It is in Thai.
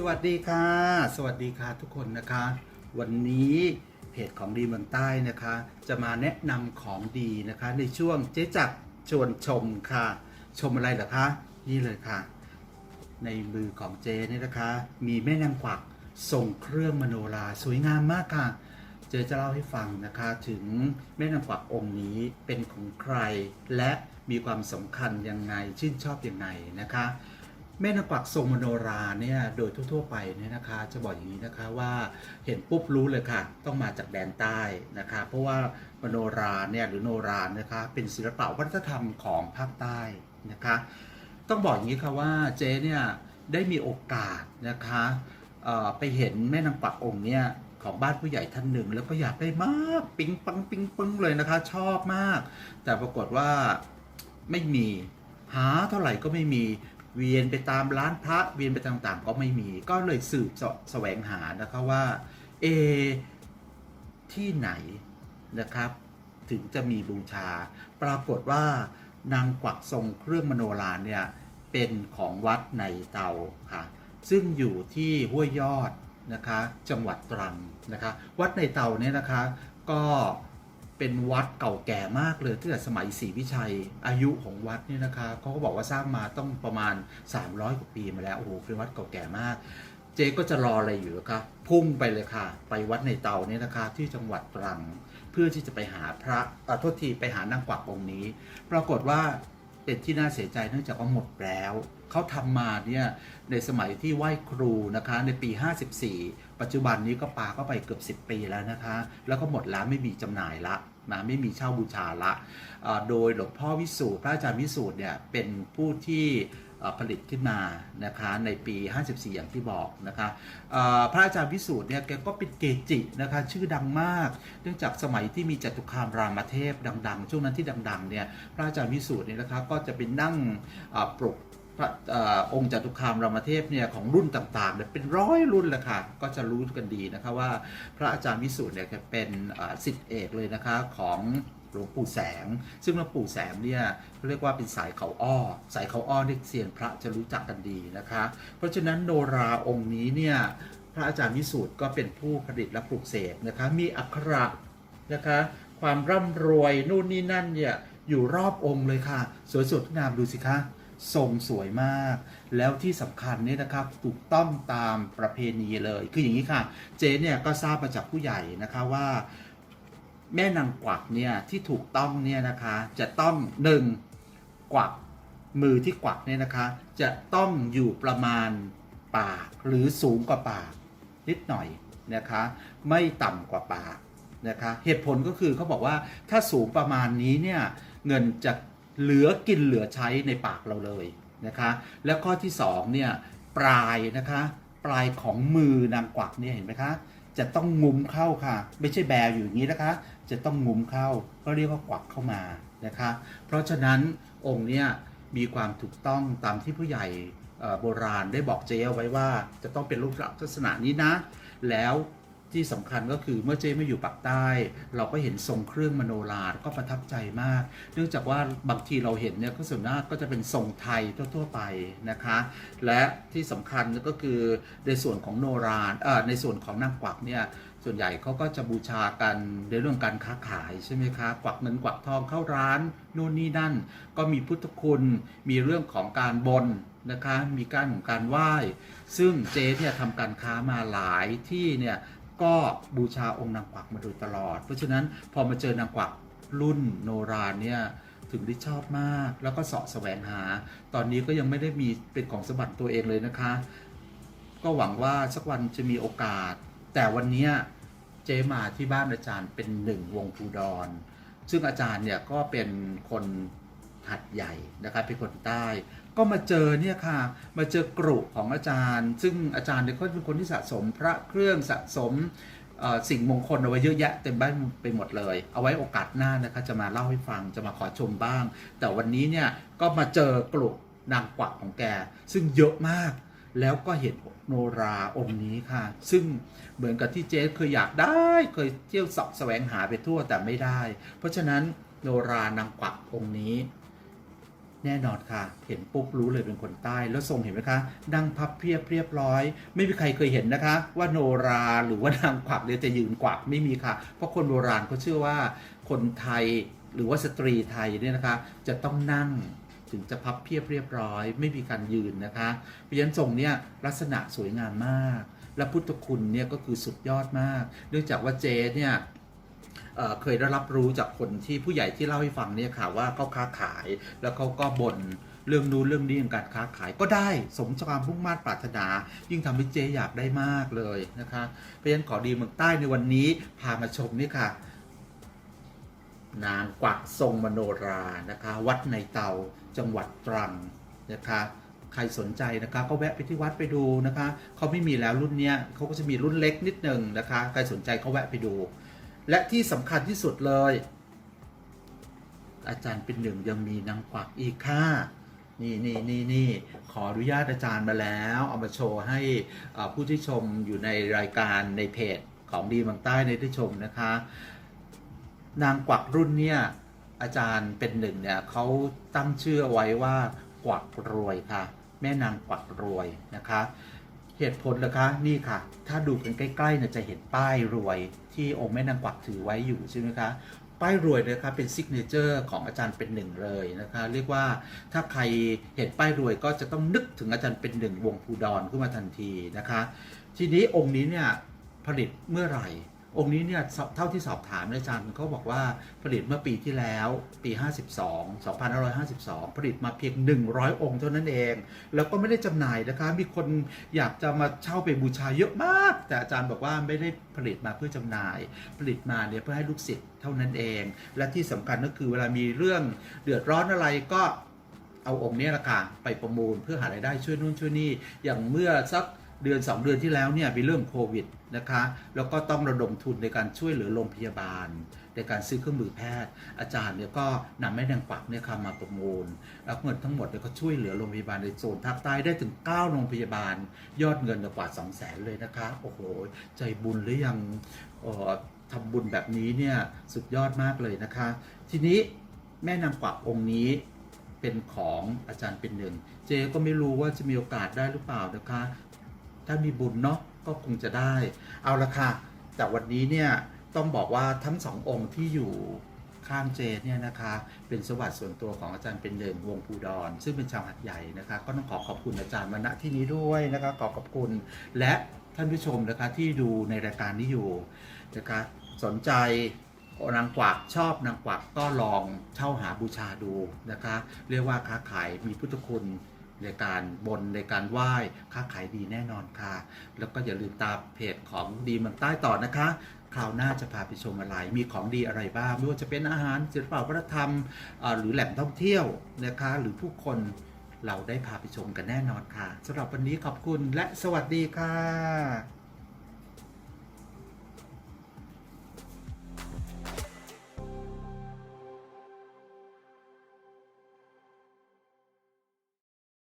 สวัสดีค่ะ สวัสดีค่ะทุกคนนะคะ วันนี้เพจของดีเมืองใต้นะคะ จะมาแนะนำของดีนะคะ ในช่วงเจ๊จักชวนชมค่ะ ชมอะไรเหรอคะ นี่เลยค่ะ ในมือของเจ๊เนี่ยนะคะ มีแม่นางกวักส่งเครื่องมโนราสวยงามมากค่ะ เจ๊จะเล่าให้ฟังนะคะถึงแม่นางกวักองค์นี้เป็นของใคร และมีความสำคัญยังไงชื่นชอบยังไงนะคะ แม่นางกวักทรงมโนราเนี่ยโดยทั่วๆไปเนี่ยนะคะจะบอกอย่างนี้นะคะว่าเห็นปุ๊บรู้เลยค่ะ ต้องมาจากแดนใต้นะคะ เพราะว่ามโนราเนี่ยหรือโนรานะคะเป็นศิลปะวัฒนธรรมของภาคใต้นะคะ ต้องบอกอย่างนี้ค่ะว่าเจ๊เนี่ยได้มีโอกาสนะคะไปเห็นแม่นางกวักองค์เนี่ยของบ้านผู้ใหญ่ท่านหนึ่ง แล้วก็อยากได้มากปิ๊งปังปิ๊งปังเลยนะคะ ชอบมาก แต่ปรากฏว่าไม่มีหาเท่าไหร่ก็ไม่มี เวียนไปตามร้านพระเวียนไปต่างๆ ก็ไม่มีก็เลยสืบสแสวงหานะคะว่าเอที่ไหนนะครับ ถึงจะมีบูชา ปรากฏว่านางกวักทรงเครื่องมโนราเนี่ยเป็นของวัดในเตาค่ะซึ่งอยู่ที่ห้วยยอดนะคะจังหวัดตรังนะคะวัดในเตาเนี่ยนะคะก็ เป็นวัดเก่าแก่มากเลยตั้งแต่สมัยศรีวิชัยอายุของวัดเนี่ยนะคะเขาก็บอกว่าสร้างมาต้องประมาณ 300 กว่าปีมาแล้วโอ้โหเป็นวัดเก่าแก่มาก เจ๊ก็จะรออะไรอยู่คะพุ่งไปเลยค่ะ ไปวัดในเตาเนี่ยนะคะที่จังหวัดตรัง เพื่อที่จะไปหาพระอ่อโทษทีไปหานางกวักองค์นี้ ปรากฏว่าเป็นที่น่าเสียใจเนื่องจากว่าหมดแล้ว เขาทำมาเนี่ยในสมัยที่ไหว้ครูนะคะในปี 54 ปัจจุบันนี้ก็ปาเข้าไปเกือบ 10 ปีแล้วนะคะ แล้วก็หมดแล้วไม่มีจำหน่ายละนะไม่มีเช่าบูชาละโดยหลวงพ่อวิสูตรพระอาจารย์วิสูตรเนี่ยเป็นผู้ที่ผลิตขึ้นมานะคะในปี 54 อย่างที่บอกนะคะพระอาจารย์วิสูตรเนี่ยแกก็เป็นเกจินะคะชื่อดังมาก เนื่องจากสมัยที่มีจตุคามรามเทพดัง ๆ ช่วงนั้นที่ดังๆเนี่ยพระอาจารย์วิสูตรเนี่ยนะครับก็จะเป็นนั่งปลุก พระอองค์จตุคามรามเทพเนี่ยของรุ่นต่างๆเนี่ยเป็นร้อยรุ่นเลยค่ะก็จะรู้กันดีนะคะว่าพระอาจารย์วิสูตรเนี่ยเป็นเอ่อศิเอกเลยนะคะของหลวงปู่แสง ซึ่งหลวงปู่แสงเนี่ยเขาเรียกว่าเป็นสายเขาอ้อ สายเขาอ้อเนี่ยเซียนพระจะรู้จักกันดีนะคะ เพราะฉะนั้นโนราองค์นี้เนี่ยพระอาจารย์วิสูตรก็เป็นผู้ผลิตและปลูกเสกนะคะมีอักขระนะคะความร่ำรวยนู่นนี่นั่นเนี่ยอยู่รอบองค์เลยค่ะ สวยสดงามดูสิคะ ทรงสวยมาก แล้วที่สำคัญเนี่ยนะครับถูกต้องตามประเพณีเลย คืออย่างนี้ค่ะ เจ๊เนี่ยก็ทราบมาจากผู้ใหญ่นะคะว่า แม่นางกวักเนี่ยที่ถูกต้องเนี่ยนะคะจะต้องหนึ่งกวักมือที่กวักเนี่ยนะคะ จะต้องอยู่ประมาณปากหรือสูงกว่าปากนิดหน่อยนะคะ ไม่ต่ำกว่าปากนะคะ เหตุผลก็คือเขาบอกว่าถ้าสูงประมาณนี้เนี่ยเงินจะ เหลือกินเหลือใช้ในปากเราเลยนะคะ แล้วข้อที่สองเนี่ยปลายนะคะปลายของมือนางกวักเนี่ยเห็นไหมคะ จะต้องงุ้มเข้าค่ะ ไม่ใช่แบอยู่อย่างนี้นะคะ จะต้องงุ้มเข้าก็เรียกว่ากวักเข้ามานะคะ เพราะฉะนั้นองค์เนี้ยมีความถูกต้องตามที่ผู้ใหญ่โบราณได้บอกเจ๊เอาไว้ว่า จะต้องเป็นรูปลักษณะนี้นะ แล้ว ที่สำคัญก็คือเมื่อเจ๊มาอยู่ปากใต้ เราก็เห็นทรงเครื่องมโนราก็ประทับใจมาก เนื่องจากว่าบางทีเราเห็นเนี่ยก็ส่วนมากก็จะเป็นทรงไทยทั่วๆไปนะคะ และที่สำคัญก็คือในส่วนของโนราในส่วนของนางกวักเนี่ยส่วนใหญ่เขาก็จะบูชากันในเรื่องการค้าขายใช่ไหมคะกวักเงินกวักทองเข้าร้านนู่นนี่นั่น ก็มีพุทธคุณมีเรื่องของการบนนะคะมีการของการไหว้ ซึ่งเจ๊เนี่ยทำการค้ามาหลายที่เนี่ย ก็บูชาองค์นางกวักมาโดยตลอด เพราะฉะนั้นพอมาเจอนางกวักรุ่นโนราเนี่ยถึงได้ชอบมาก แล้วก็เสาะแสวงหา ตอนนี้ก็ยังไม่ได้มีเป็นของสมบัติตัวเองเลยนะคะ ก็หวังว่าสักวันจะมีโอกาส แต่วันนี้เจมาที่บ้านอาจารย์เป็นหนึ่งวงภูดรซึ่งอาจารย์เนี่ยก็เป็นคนหัดใหญ่นะครับเป็นคนใต้ ก็มาเจอเนี่ยค่ะมาเจอกรุของอาจารย์ ซึ่งอาจารย์เนี่ยก็เป็นคนที่สะสมพระเครื่องสะสมสิ่งมงคลเอาไว้เยอะแยะเต็มบ้านไปหมดเลย เอาไว้โอกาสหน้านะคะจะมาเล่าให้ฟังจะมาขอชมบ้าง แต่วันนี้เนี่ยก็มาเจอกรุนางกวักของแก ซึ่งเยอะมาก แล้วก็เห็นโนราองค์นี้ค่ะ ซึ่งเหมือนกับที่เจ๊เคยอยากได้เคยเที่ยวสอบแสวงหาไปทั่วแต่ไม่ได้ เพราะฉะนั้นโนรานางกวักองค์นี้ แน่นอนค่ะ เห็นปุ๊บรู้เลยเป็นคนใต้ แล้วทรงเห็นไหมคะนั่งพับเพียบเรียบร้อย ไม่มีใครเคยเห็นนะคะ ว่าโนราหรือว่านางกวักเนี่ยจะยืนกวักไม่มีค่ะ เพราะคนโบราณเขาเชื่อว่าคนไทยหรือว่าสตรีไทยเนี่ยนะคะ จะต้องนั่งถึงจะพับเพียบเรียบร้อย ไม่มีการยืนนะคะเพราะฉะนั้นทรงเนี่ยลักษณะสวยงามมาก และพุทธคุณเนี่ยก็คือสุดยอดมาก เนื่องจากว่าเจเนี่ย เคยได้รับรู้จากคนที่ผู้ใหญ่ที่เล่าให้ฟังเนี่ยค่ะว่าเขาค้าขายแล้วเขาก็บ่นเรื่องนู้นเรื่องนี้ในการค้าขายก็ได้สมความมุ่งมั่ปรารถนา ยิ่งทำให้เจอยากได้มากเลยนะคะเพราะฉะนั้นขอดีเมืองใต้ในวันนี้พามาชมนี่ค่ะ นางกวักทรงมโนรานะคะ วัดในเตาจังหวัดตรังนะคะใครสนใจนะคะก็แวะไปที่วัดไปดูนะคะเขาไม่มีแล้วรุ่นเนี้ยเขาก็จะมีรุ่นเล็กนิดหนึ่งนะคะ ใครสนใจก็แวะไปดู และที่สำคัญที่สุดเลย อาจารย์เป็นหนึ่งยังมีนางกวักอีกค่ะนี่นี่นี่นี่ขออนุญาตอาจารย์มาแล้ว เอามาโชว์ให้ผู้ที่ชมอยู่ในรายการในเพจของดีเมืองใต้ในที่ชมนะคะ นางกวักรุ่นเนี่ยอาจารย์เป็นหนึ่งเนี่ยเขาตั้งชื่อไว้ว่ากวักรวยค่ะ แม่นางกวักรวยนะคะ เหตุผลนะคะนี่ค่ะ ถ้าดูกันใกล้ๆเนี่ยจะเห็นป้ายรวยที่องค์แม่นางกวักถือไว้อยู่ใช่ไหมคะป้ายรวยนะคะเป็นซิกเนเจอร์ของอาจารย์เป็นหนึ่งเลยนะคะเรียกว่าถ้าใครเห็นป้ายรวยก็จะต้องนึกถึงอาจารย์เป็นหนึ่งวงภูดอนขึ้นมาทันทีนะคะ ทีนี้องค์นี้เนี่ยผลิตเมื่อไหร่ องค์นี้เนี่ยเท่าที่สอบถามอาจารย์เขาบอกว่าผลิตเมื่อปีที่แล้วปี 52 2552 ผลิตมาเพียง 100 องค์เท่านั้นเอง แล้วก็ไม่ได้จำหน่ายนะคะ มีคนอยากจะมาเช่าไปบูชาเยอะมาก แต่อาจารย์บอกว่าไม่ได้ผลิตมาเพื่อจำหน่าย ผลิตมาเนี่ยเพื่อให้ลูกศิษย์เท่านั้นเอง และที่สำคัญก็คือเวลามีเรื่องเดือดร้อนอะไรก็เอาองค์นี้ละค่ะไปประมูลเพื่อหารายได้ช่วยนู่นช่วยนี่อย่างเมื่อสัก เดือน 2 เดือนที่แล้วเนี่ยมีเรื่องโควิดนะคะแล้วก็ต้องระดมทุนในการช่วยเหลือโรงพยาบาล ในการซื้อเครื่องมือแพทย์ อาจารย์เนี่ยก็นำแม่นางกวักเนี่ยค่ะมาประมูลแล้วเงินทั้งหมดเนี่ยก็ช่วยเหลือโรงพยาบาลในโซนภาคใต้ได้ถึง 9 โรงพยาบาล ยอดเงินกว่า 2 0 0แสนเลยนะคะโอ้โหใจบุญหรือยังทำบุญแบบนี้เนี่ยสุดยอดมากเลยนะคะ ทีนี้แม่นางกวักองค์นี้เป็นของอาจารย์เป็นหนึ่ง เจก็ไม่รู้ว่าจะมีโอกาสได้หรือเปล่านะคะ ถ้ามีบุญเนาะก็คงจะได้ เอาละค่ะ แต่วันนี้เนี่ยต้องบอกว่าทั้งสององค์ที่อยู่ข้างเจเนี่ยนะคะเป็นสวัสดิ์ส่วนตัวของอาจารย์เป็นเดินวงภูดรซึ่งเป็นชาวหัดใหญ่นะคะ ก็ต้องขอขอบคุณอาจารย์มาณที่นี้ด้วยนะคะขอขอบคุณ และท่านผู้ชมนะคะที่ดูในรายการนี้อยู่นะคะสนใจนางกวักชอบนางกวักก็ลองเช่าหาบูชาดูนะคะ เรียกว่าค้าขายมีพุทธคุณ ในการบนในการไหว้ค้าขายดีแน่นอนค่ะ แล้วก็อย่าลืมตามเพจของดีเมืองใต้ต่อนะคะ คราวหน้าจะพาไปชมอะไร มีของดีอะไรบ้าง ไม่ว่าจะเป็นอาหารศิลปวัฒนธรรม หรือแหล่งท่องเที่ยวนะคะ หรือผู้คนเราได้พาไปชมกันแน่นอนค่ะสำหรับวันนี้ขอบคุณและสวัสดีค่ะ